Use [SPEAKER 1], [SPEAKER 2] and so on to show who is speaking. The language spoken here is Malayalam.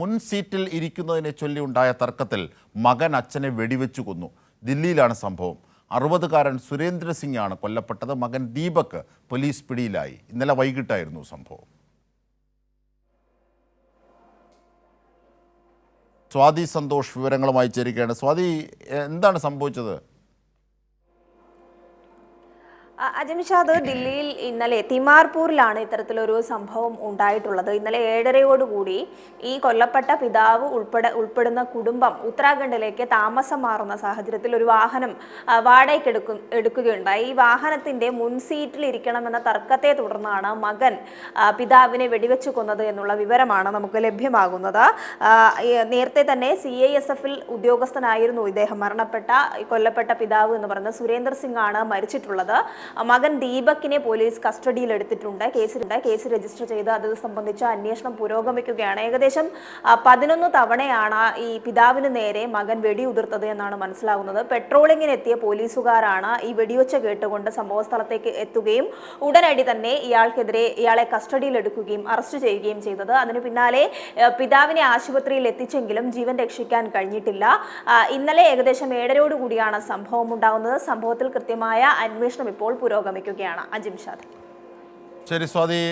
[SPEAKER 1] മുൻ സീറ്റിൽ ഇരിക്കുന്നതിനെ ചൊല്ലി ഉണ്ടായ തർക്കത്തിൽ മകൻ അച്ഛനെ വെടിവെച്ചു കൊന്നു. ദില്ലിയിലാണ് സംഭവം. അറുപതുകാരൻ സുരേന്ദ്ര സിംഗ് ആണ് കൊല്ലപ്പെട്ടത്. മകൻ ദീപക് പോലീസ് പിടിയിലായി. ഇന്നലെ വൈകിട്ടായിരുന്നു സംഭവം. സ്വാതി സന്തോഷ് വിവരങ്ങളുമായി ചേരുകയാണ്. സ്വാതി എന്താണ് സംഭവിച്ചത്?
[SPEAKER 2] അജംഷാദ് ദില്ലിയിൽ ഇന്നലെ തിമാർപൂരിലാണ് ഇത്തരത്തിലൊരു സംഭവം ഉണ്ടായിട്ടുള്ളത്. ഇന്നലെ ഏഴരയോടുകൂടി ഈ കൊല്ലപ്പെട്ട പിതാവ് ഉൾപ്പെടെ ഉൾപ്പെടുന്ന കുടുംബം ഉത്തരാഖണ്ഡിലേക്ക് താമസം മാറുന്ന സാഹചര്യത്തിൽ ഒരു വാഹനം വാടകയ്ക്ക് എടുക്കും എടുക്കുകയുണ്ടായി. ഈ വാഹനത്തിന്റെ മുൻസീറ്റിൽ ഇരിക്കണമെന്ന തർക്കത്തെ തുടർന്നാണ് മകൻ പിതാവിനെ വെടിവെച്ചു കൊന്നത് എന്നുള്ള വിവരമാണ് നമുക്ക് ലഭ്യമാകുന്നത്. നേരത്തെ തന്നെ സി ഐ എസ് എഫിൽ ഉദ്യോഗസ്ഥനായിരുന്നു ഇദ്ദേഹം. മരണപ്പെട്ട കൊല്ലപ്പെട്ട പിതാവ് എന്ന് പറയുന്നത് സുരേന്ദ്ര സിംഗ് ആണ് മരിച്ചിട്ടുള്ളത്. മകൻ ദീപക്കിനെ പോലീസ് കസ്റ്റഡിയിൽ എടുത്തിട്ടുണ്ട് കേസിലുണ്ട്. കേസ് രജിസ്റ്റർ ചെയ്ത് അത് സംബന്ധിച്ച അന്വേഷണം പുരോഗമിക്കുകയാണ്. ഏകദേശം പതിനൊന്ന് തവണയാണ് ഈ പിതാവിന് നേരെ മകൻ വെടിയുതിർത്തത് എന്നാണ് മനസ്സിലാകുന്നത് പെട്രോളിങ്ങിനെത്തിയ പോലീസുകാരാണ് ഈ വെടിയൊച്ച കേട്ടുകൊണ്ട് സംഭവസ്ഥലത്തേക്ക് എത്തുകയും ഉടനടി തന്നെ ഇയാൾക്കെതിരെ ഇയാളെ കസ്റ്റഡിയിൽ എടുക്കുകയും അറസ്റ്റ് ചെയ്യുകയും ചെയ്തത്. അതിനു പിന്നാലെ പിതാവിനെ ആശുപത്രിയിൽ എത്തിച്ചെങ്കിലും ജീവൻ രക്ഷിക്കാൻ കഴിഞ്ഞിട്ടില്ല. ഇന്നലെ ഏകദേശം ഏഴരയോടുകൂടിയാണ് സംഭവം ഉണ്ടാകുന്നത് സംഭവത്തിൽ കൃത്യമായ അന്വേഷണം ഇപ്പോൾ പുരോഗമിക്കുകയാണ് അജിംഷാദ്
[SPEAKER 1] ശരി സ്വാതി.